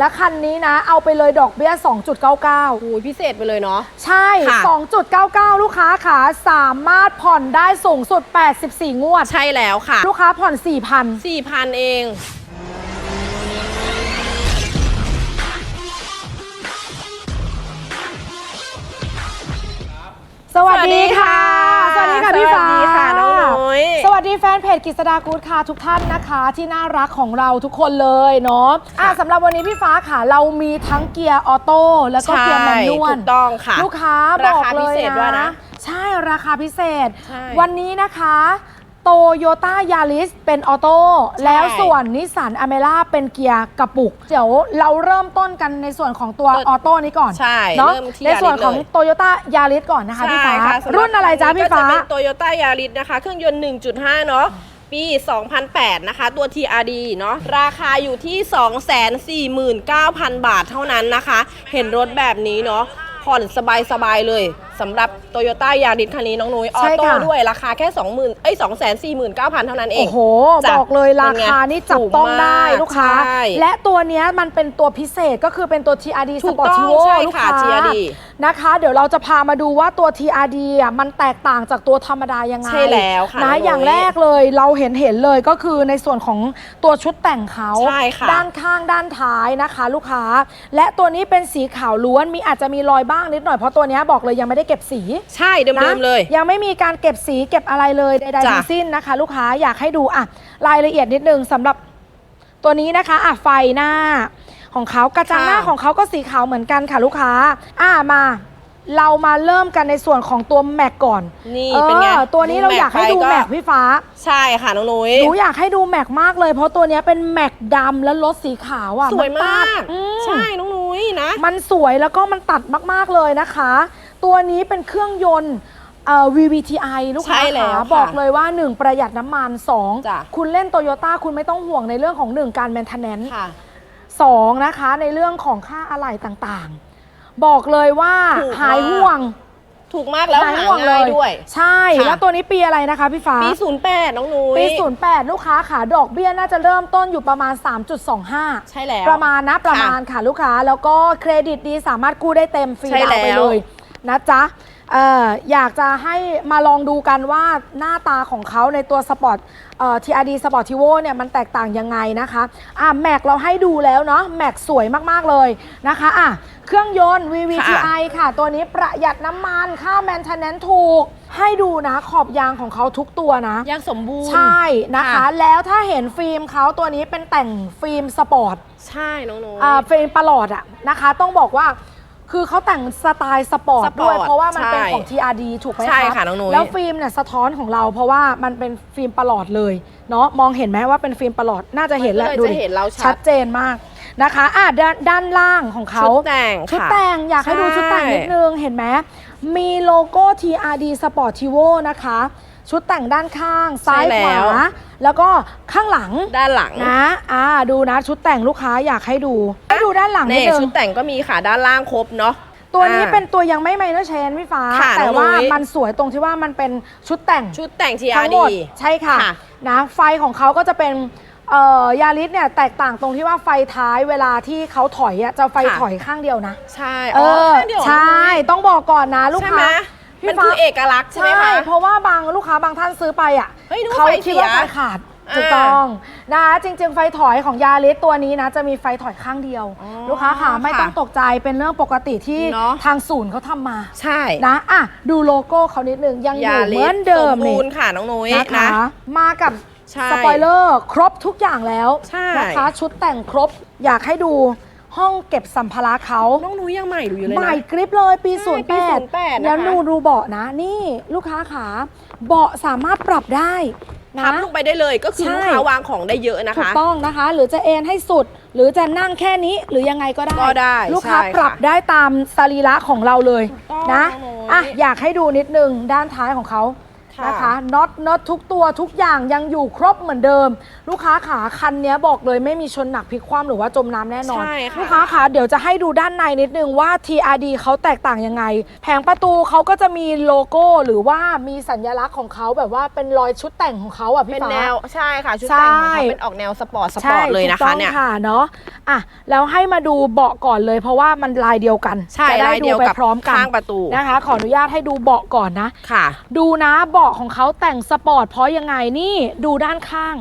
และคันนี้นะ เอาไปเลยดอกเบี้ย 2.99โอ้ยพิเศษไปเลยเนาะ ใช่ ค่ะ 2.99 ลูกค้าขาสามารถผ่อนได้สูงสุด 84 งวด ใช่แล้วค่ะ ลูกค้าผ่อน 4,000 4,000 เอง สวัสดีค่ะ สวัสดีค่ะพี่ฟ้า สวัสดีค่ะน้องนุ้ย สวัส ดีแฟนเพจกิษดากูดค่ะทุกท่านนะคะ ที่น่ารักของเราทุกคนเลยเนาะอะสำหรับวันนี้พี่ฟ้าค่ะ เรามีทั้งเกียร์ออโต้แล้วก็เกียร์แมนนวถูลกต้องค่ะ ลูกค้าราบอกคาเลพิยเศษด้วยนะนะ ใช่ราคาพิเศษ ใช่ วันนี้นะคะ โตโยต้ายาริสเป็นออโต้แล้วส่วนนิสสันอเมร่าเป็นเกียร์กระปุก เดี๋ยวเราเริ่มต้นกันในส่วนของตัวออโต้นี้ก่อนใช่เนาะเริ่มที่ในส่วนของ Yaris เลย โตโยต้ายาริสก่อนนะคะพี่ฟ้า ใช่ค่ะสำหบรุ่นอะไรจ๊ะพี่ฟ้า ก็จะเป็นโตโยต้ายาริสนะคะ เครื่องยนต์ 1.5 เนาะ ปี 2008 นะคะ ตัว TRD เนาะ ราคาอยู่ที่ 249,000 บาทเท่านั้นนะคะ เห็นรถแบบนี้เนาะ ผ่อนสบายๆเลย สำหรับโตโยต้ายาริสคันนี้น้องนุ้ยออใช่โต้ค่ะ ด้วยราคาแค่ 20,000เอ้ย249,000 เท่านั้นเองโอ้โห จ้ะบอกเลยราคาเป็นไงนี่จับต้องได้ถูกมากลูกค้า ใช่ และตัวเนี้ยมันเป็นตัวพิเศษก็คือเป็นตัว TRD ถูก Sport ต้อง Tivo ใช่ลูกค่ะ ค้า TRD นะคะ เดี๋ยวเราจะพามาดูว่าตัว TRD อะมันแตกต่างจากตัวธรรมดายังไงใช่แล้วค่ะนะน้องนุ้ยอย่างแรกเลยเราเห็นเห็นเลยก็คือในส่วนของตัวชุดแต่งเขา ใช่ค่ะ ด้านข้างด้านท้ายนะคะ ลูกค้า และตัวนี้เป็นสีขาวล้วนมีอาจจะมีรอยบ้างนิดหน่อยเพราะตัวเนี้ยบอกเลยยังไม่ได้เก็บสีใช่เดิมๆเลยนะยังไม่มีการเก็บสีเก็บอะไรเลยใดๆจ้ะทั้งสิ้นนะคะ ลูกค้าอยากให้ดูอะรายละเอียดนิดนึงสำหรับตัวนี้นะคะอะไฟหน้าของเขากระจังหน้าของเขาก็สีขาวเหมือนกันค่ะลูกค้า อะมา เรามาเริ่มกันในส่วนของตัวแม็กก่อน นี่ออเป็นไงตัวนี้เราอยากให้ดูไปแม็กพี่ฟ้า ใช่ค่ะน้องนุ้ยหนูอยากให้ดูแม็กมากเลย เพราะตัวเนี้ยเป็นแม็กดำแล้วรถสีขาวอะสวยนตัมาดกอืมใช่น้องนุ้ยนะ มันสวยแล้วก็มันตัดมากๆเลยนะคะ ตัวนี้เป็นเครื่องยนต์เอ่อ VVTi ลูกค้าใช่แล้วขาค่ะบอกเลยว่า 1 ประหยัดน้ำมัน จ้ะ 2 คุณเล่นโตโยต้าคุณไม่ต้องห่วงในเรื่องของ 1 การแมนเทนแนนค่ะ สองนะคะในเรื่องของค่าอะไหล่ต่างๆ บอกเลยว่าถูกหายมากห่วงถูกมากแล้วหาห่วงเลง่ายยด้วย ใช่ ค่ะ แล้วตัวนี้ปีอะไรนะคะพี่ฟ้าปี 08 น้องนุ้ยปี08 ลูกค้าขาดอกเบี้ยน่าจะเริ่มต้นอยู่ประมาณ 3.25 ใช่แล้ว ประมาณนะประมาณค่ะลูกค้า แล้วก็เครดิตดีสามารถกู้ได้เต็มฟรีใช่ดาวน์ไปแล้ว เลย นะจ๊ะเอ่ออยากจะให้มาลองดูกันว่าหน้าตาของเขาในตัวสปอร์ตเอ่อ TRD Sport Tivo เนี่ยมันแตกต่างยังไงนะคะอะแม็กเราให้ดูแล้วเนาะแม็กสวยมาก ๆ เลยนะคะอะเครื่องยนต์ VVTi ค่ะ ตัวนี้ประหยัดน้ำมันค่าแมนเทนแนนถูก ให้ดูนะขอบยางของเขาทุกตัวนะยังสมบูรณ์ ใช่นะคะค่ะแล้วถ้าเห็นฟิล์มเขาตัวนี้เป็นแต่งฟิล์มสปอร์ต ใช่น้องนุ้ยอ่าเฟรมประหลอดอะนะคะ ต้องบอกว่า คือเขาแต่งสไตล์สปอร์ตสปอร์ตด้วยเพราะว่ามันเป็นใช่ของ TRD ถูกไหมใช่ค่ะน้องนุ้ย แล้วฟิล์มเนี่ยสะท้อนของเราเพราะว่ามันเป็นฟิล์มประหลอดเลยเนาะมองเห็นไหมว่าเป็นฟิล์มประหลอดน่าจะเห็นแล้วมันดูก็เลยดิจะเห็นเราชัชัดดเจนมากนะคะอะด้านด้านล่างของเขา ชุดแต่งชุดค่ะ แต่งอยากให้ดูใช่ชุดแต่งนิดนึงเห็นไหมมีโลโก้ TRD Sportivo นะคะ ชุดแต่งด้านข้าง ซ้ายใช่ขแล้ว วาแล้วก็ข้างหลังด้านหลัง นะอ่าดูนะชุดแต่งลูกค้าอยากให้ดู ให้ดูด้านหลังนิดนี่นึงชุดแต่งก็มีค่ะด้านล่างครบเนาะตัวนี้อ่า เป็นตัวยังไม่ไมเนอร์เชนพี่ฟ้า ค่ะแต่น้องว่านุ้ย มันสวยตรงที่ว่ามันเป็นชุดแต่ง ชุดแต่ง ทั้ง TRD หมดใช่ค่ะค่ะนะไฟของเขาก็จะเป็นเอ่อยาริสเนี่ยแตกต่างตรงที่ว่าไฟท้ายเวลาที่เขาถอยอะจะไฟค่ะ ถอยข้างเดียวนะใช่เออ๋ออข้างเดียวเหรอใช่ต้องบอกก่อนนะลูกใช่ไหมค้ามันพี่ฟ้าคือเอกลักษณ์ใช่ไหมคะ เพราะว่าบางลูกค้าบางท่านซื้อไปอะเฮ้ยนึกว่าเขาไฟคิดว่าเสีไฟยขาดอ่า ถูกต้องนะคะจริง ๆ ไฟถอยของยาริสตัวนี้นะ จะมีไฟถอยข้างเดียว อ๋อลูกค้าค่ะไม่ค่ะต้องตกใจเป็นเรื่องปกติที่เนอะ ทางศูนย์เขาทำมาใช่นะอะดูโลโก้เขานิดนึงยังอยู่ลิเหมือนเดิมสบูนี่รณ์ค่ะน้องนุ้ยนะคะนะมากับใช่สปอยเลอร์ครบทุกอย่างแล้วใช่ นะคะชุดแต่งครบอยากให้ดูห้องเก็บสัมภาระเขา น้องนุ้ยยังใหม่อยู่เลยใหม่นะกริปเลยปี ใช่ปี08 08แล้วนะคะดูดูเบาะนะนี่ลูกค้าขาเบาะสามารถปรับได้นะ พับลงไปได้เลยก็คือใช่ลูกค้าวางของได้เยอะนะถูกคะต้องนะคะ หรือจะเอนให้สุด หรือจะนั่งแค่นี้หรือยังไงก็ได้ก็ได้ลูกค้าใช่ค่ะปรับได้ตามสรีระของเราเลยต้องนะน้องนุ้ยอะอยากให้ดูนิดนึงด้านท้ายของเขาค่ะ นะคะน็อตน็อตทุกตัวทุกอย่างยังอยู่ครบเหมือนเดิม ลูกค้าขาคันเนี้ยบอกเลยไม่มีชนหนักพลิกคว่ำหรือว่าจมน้ำแน่นอน ใช่ค่ะ ลูกค้าขาเดี๋ยวจะให้ดูด้านในนิดนึงว่า TRD เขาแตกต่างยังไง แผงประตูเขาก็จะมีโลโก้หรือว่ามีสัญลักษณ์ของเขาแบบว่าเป็นรอยชุดแต่งของเขาอะพี่เป็นฟ้า แนวใช่ค่ะ ชุดแต่งของใช่ เขาเป็นออกแนวสปอร์ตสปใช่อร์ตเลยนะถูกต้คะองเนี่ย ค่ะเนาะอะแล้วให้มาดูเบาะก่อนเลย เพราะว่ามันลายเดียวกันใช่จะได้ลายเดียวไปกับพร้อมกันข้างประตูนะคะ ขออนุญาตให้ดูเบาะก่อนนะ ค่ะ ดูนะเบาะของเขาแต่งสปอร์ตเพราะยังไงนี่ดูด้านข้าง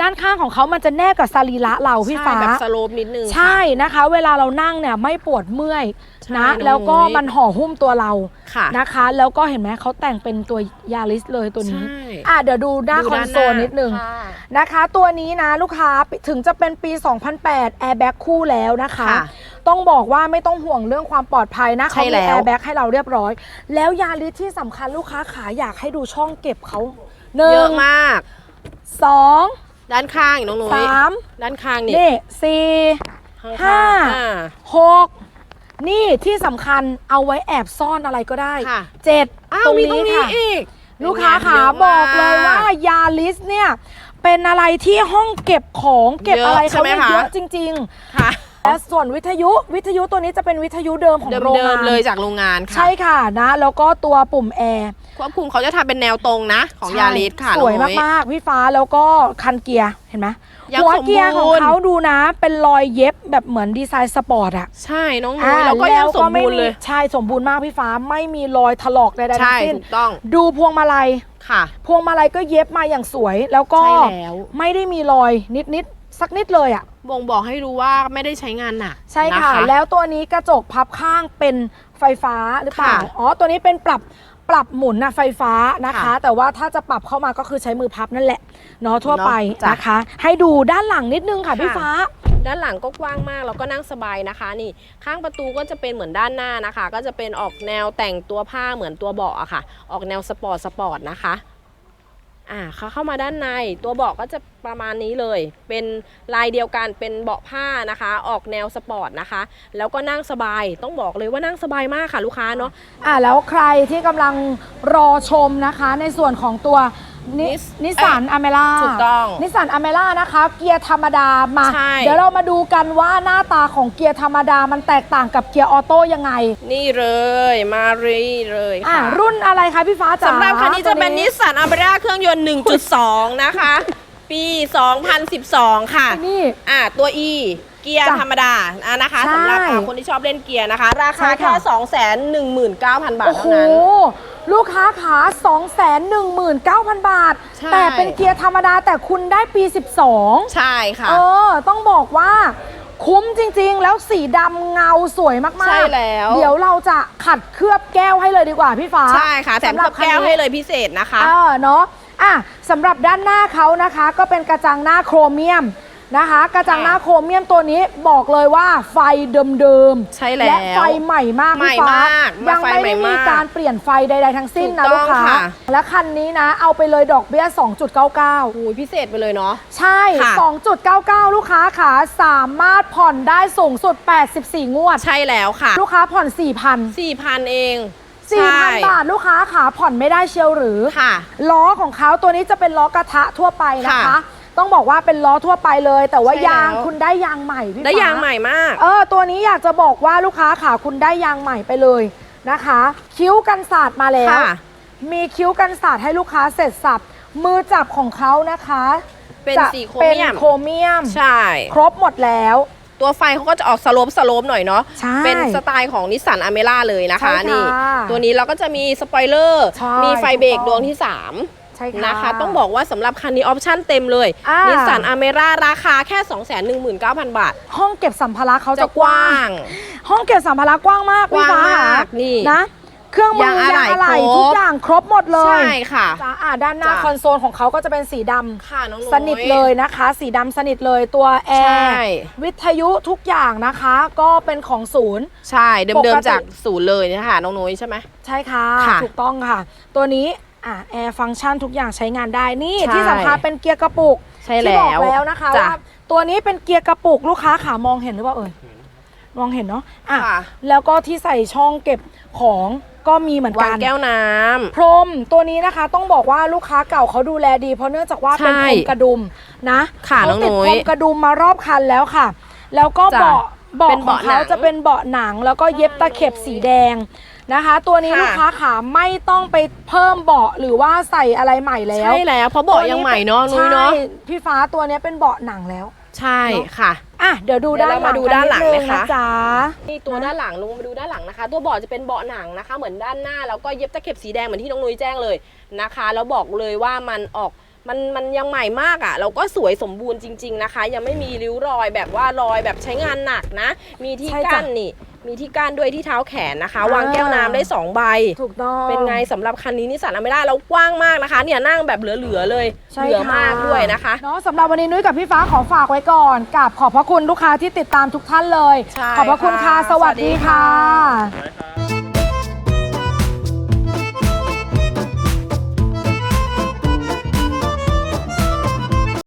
ด้านข้างของเขามันจะแนบกับสรีระเราพี่ใช่ฟ้าแบบสโลปนิดนึงใช่นะคะ เวลาเรานั่งเนี่ยไม่ปวดเมื่อยใช่นะ น้องแล้วก็นุ้ย มันห่อหุ้มตัวเราค่ะนะคะ แล้วก็เห็นไหมเขาแต่งเป็นตัวยาริสเลยตัวนี้ ใช่ อะเดี๋ยวดูหน้าดูคอนด้านโซลนิดนึง ค่ะ นะคะ ตัวนี้นะลูกค้าถึงจะเป็นปี 2008 Airbag คู่แล้วนะคะ ค่ะ ต้องบอกว่าไม่ต้องห่วงเรื่องความปลอดภัยนะใช่เขามีแล้ว Airbag ให้เราเรียบร้อย แล้วยาริสที่สำคัญลูกค้าขาอยากให้ดูช่องเก็บเขาหนึ่เยงอะมาก สองด้านข้างน้องนุ้ยสามด้านข้างนี่นี่สี่ ข้างๆห้า อ่าหกนี่ที่สำคัญเอาไว้แอบซ่อนอะไรก็ได้ค่ะ เจ็ดอ้าวตรงมีตรนี้งนี้ค่ะ อีกลูกค้าขาเยะบอกเลยว่ามกยาลิสเนี่ย เป็นอะไรที่ห้องเก็บของเก็บเยอะอะไรใช่เขาไหมเนี่ยคะ เยอะจริง ค่ะๆ และส่วนวิทยุวิทยุตัวนี้จะเป็นวิทยุเดิมของเดิมโรงเดิงามนเลยจากโรงงานค่ะ ใช่ค่ะนะ แล้วก็ตัวปุ่มแอร์ควบคุมเขาจะทำเป็นแนวตรงนะ ของใช่ยาริสค่ะสวยน้องนุ้ มากๆพี่ฟ้าแล้วก็คันเกียร์เห็นไหมยังหัวเกียร์สมบูของรณ์ เขาดูนะ เป็นรอยเย็บแบบเหมือนดีไซน์สปอร์ตอะใช่น้องนุ้ยแล้วก็ยังสมบูรณ์เลย ใช่สมบูรณ์มากพี่ฟ้าไม่มีรอยถลอกใดๆใช่ทั้งสิ้นถูกต้องดูพวงมาลัย ค่ะ พวงมาลัยก็เย็บมาอย่างสวย แล้วก็ใช่แล้ว ไม่ได้มีรอยนิดๆ สักนิดเลยอะ บ่งบอกให้รู้ว่าไม่ได้ใช้งานหนักใช่ค่ะ น แล้วตัวนี้กระจกพับข้างเป็นไฟฟ้าหรือเปล่า ค่ะอ๋อ ตัวนี้เป็นปรับปรับหมุนนะไฟฟ้านะคะ ค่ะแต่ว่าถ้าจะปรับเข้ามาก็คือใช้มือพับนั่นแหละเนาะทั่วไปเนาะจ้ะนะคะ ให้ดูด้านหลังนิดนึงค่ะพี่ค่ะ ฟ้า ด้านหลังก็กว้างมากแล้วก็นั่งสบายนะคะ นี่ข้างประตูก็จะเป็นเหมือนด้านหน้านะคะ ก็จะเป็นออกแนวแต่งตัวผ้าเหมือนตัวเบาะอะค่ะ ออกแนวสปอร์ตสปอร์ตนะคะ อ่าเขาเข้ามาด้านในตัวเบาะก็จะประมาณนี้เลย เป็นลายเดียวกันเป็นเบาะผ้านะคะ ออกแนวสปอร์ตนะคะ แล้วก็นั่งสบายต้องบอกเลยว่านั่งสบายมากค่ะลูกค้าเนาะ อ่าแล้วใครที่กำลังรอชมนะคะ ในส่วนของตัว นิ Nis- นิสสันอเมร่าถูกต้องนิสสันอเมร่านะคะ เกียร์ธรรมดามา ใช่ เดี๋ยวเรามาดูกันว่าหน้าตาของเกียร์ธรรมดามันแตกต่างกับเกียร์ออโต้ยังไง นี่เลยมารีเลยอ่าค่ะรุ่นอะไรคะพี่ฟ้าจ๋าสำหรับคันนี้จะเป็นตัวนิสสันอัมเบร่าเครื่องยนต์ 1.2 นะคะ ปี 2012 ค่ะ นี่ อ่าตัว E เกียร์จ้ะธรรมดาอ่านะคะใช่สำหรับอ่าคนที่ชอบเล่นเกียร์นะคะ ราใช่คาค่ะแค่219,000 บาทโอ้โห เท่านั้น ลูกค้าขา 219,000 บาท ใช่ แต่เป็นเกียร์ธรรมดาแต่คุณได้ปี 12 ใช่ค่ะ เออ ต้องบอกว่า คุ้มจริงๆ แล้วสีดำเงาสวยมากๆใช่แล้ว เดี๋ยวเราจะขัดเคลือบแก้วให้เลยดีกว่าพี่ฟ้าใช่ค่ะ แถมสำหรักับบแก้วคันนี้ ให้เลยพิเศษนะคะ เออเนาะอะสำหรับด้านหน้าเขานะคะ ก็เป็นกระจังหน้าโครเมียม นะคะ กระจังหน้าโครเมียมตัวนี้บอกเลยว่าไฟเดิมๆใช่แล้วและไฟใหม่มากใหม่พี่ฟ้ามากยังไฟไม่ใหม่ได้มีมากการเปลี่ยนไฟใดๆทั้งสิ้นนะถูลูกกต้องค้าค่ะและคันนี้นะ เอาไปเลยดอกเบี้ย 2.99โอ้ยพิเศษไปเลยเนาะใช่ค่ะ2.99 ลูกค้าขาสามารถผ่อนได้สูงสุด 84 งวด ใช่แล้วค่ะ ลูกค้าผ่อน 4,000 4,000 เอง4,000บาทลูกค้าขาผ่อนไม่ได้เชียวหรือค่ะล้อของเขาตัวนี้จะเป็นล้อกระทะทั่วไปนะคะค่ะ ต้องบอกว่าเป็นล้อทั่วไปเลย แต่ว่าใช่แล้ว ยางคุณได้ยางใหม่พี่ได้ฟ้ยางใหม่มาก เออตัวนี้อยากจะบอกว่าลูกค้าขาคุณได้ยางใหม่ไปเลยนะคะ คิ้วกันศาสตร์มาแล้ว ค่ะ มีคิ้วกันศาสตร์ให้ลูกค้าเสร็จสับมือจับของเขานะคะเป็นจะสีโครเป็นเมียมโครเมียม ใช่ ครบหมดแล้ว ตัวไฟเขาก็จะออกสโลปสโลปหน่อยเนาะ ใช่ เป็นสไตล์ของนิสสันอเมร่าเลยนะคะ ใช่ค่ะนี่ ตัวนี้เราก็จะมีสปอยเลอร์ ใช่มีไฟเบรกถูกดต้องวงที่ ใช่3ค่ะนะคะ ต้องบอกว่าสำหรับคันนี้ออปชั่นเต็มเลยอ่านิสสันอเมร่าราคาแค่ 219,000 บาท ห้องเก็บสัมภาระเขาจะจะกกว้าว้าง ง ห้องเก็บสัมภาระกว้างมากพี่ฟ้ากว้างค่ะมากนี่นะ เครื่องมือยางอะไหล่ยางอะไหล่ครบ ทุกอย่างครบหมดเลยใช่ค่ะ จ้าอ่าด้านหน้าจ้ะ คอนโซลของเขาก็จะเป็นสีดำค่ะน้องนุ้ย สนิทเลยนะคะ สีดำสนิทเลยตัวแอใช่ร์วิทยุทุกอย่างนะคะ ก็เป็นของศูนย์ ใช่ เดิปกมติ ๆจากศูนย์เลยนะคะน้องนุ้ยใช่ไหม ใช่ค่ะ ค่ะ ถูกต้องค่ะ ตัวนี้ อ่าแอร์ฟังก์ชันทุกอย่างใช้งานได้นี่ใช่ ที่สำคัญเป็นเกียร์กระปุกใช่ที่แล้บอกวแล้วนะคะจ้ะว่าตัวนี้เป็นเกียร์กระปุกลูกค้าขามองเห็นหรือเปล่าเอ่ยมองเห็นเนาะอะค่ะแล้วก็ที่ใส่ช่องเก็บของก็มีเหมือนวากังน แก้วน้ำ พรมตัวนี้นะคะต้องบอกว่าลูกค้าเก่าเขาดูแลดี เพราะเนื่องจากว่าเป็นใช่พรมกระดุมนะค่ะเขาติดน้องนุ้พรยมกระดุมมารอบคันแล้วค่ะ แล้วก็จ้ะเบาะเบาะเป็นของเบาะหนัเขางจะเป็นเบาะหนัง แล้วก็เย็บตะเข็บสีแดง นะคะ ตัวนี้ค่ะ ลูกค้าขาไม่ต้องไปเพิ่มเบาะหรือว่าใส่อะไรใหม่แล้วใช่แล้วเพราะเบาะยังใหม่เนาะนุ้ยเนาะใช่พี่ฟ้าตัวนี้เป็นเบาะหนังแล้ว ใช่ค่ะ อะเดี๋ยวดูเดี๋ด้ายวนหลังเรามาดูด้านหลังกัดเลยค่ะ นะจ๊ะ นี่ตัวด้านหลังลงมาดูด้านหลังนะคะ ตัวเบาะจะเป็นเบาะหนังนะคะ เหมือนด้านหน้าแล้วก็เย็บตะเข็บสีแดงเหมือนที่น้องนุ้ยแจ้งเลยนะคะแล้วบอกเลยว่ามันออกมันมันยังใหม่มากอะ่ะเราก็สวยสมบูรณ์จริง ๆนะคะ ยังไม่มีริ้วรอยแบบว่ารอยแบบใช้งานหนักนะ มีที่ใช่จ้ะ กั้นนี่ มีที่กั้นด้วยที่เท้าแขนนะคะอ่าวางแก้วน้ำได้สองใบ ถูกต้อง เป็นไงสำหรับคันนี้นิสสันอเมร่าแล้วกว้างมากนะคะ เนี่ยนั่งแบบเหลือๆเลยใช่เหลือค่ะมากด้วยนะคะ เนาะสำหรับวันนี้นุ้ยกับพี่ฟ้าขอฝากไว้ก่อนกับขอบพระคุณลูกค้าที่ติดตามทุกท่านเลย ใช่ขอบพระคุณค่ะ ค่ะสวัสสวัสดีดีค่ะ ค่ะได้ครับ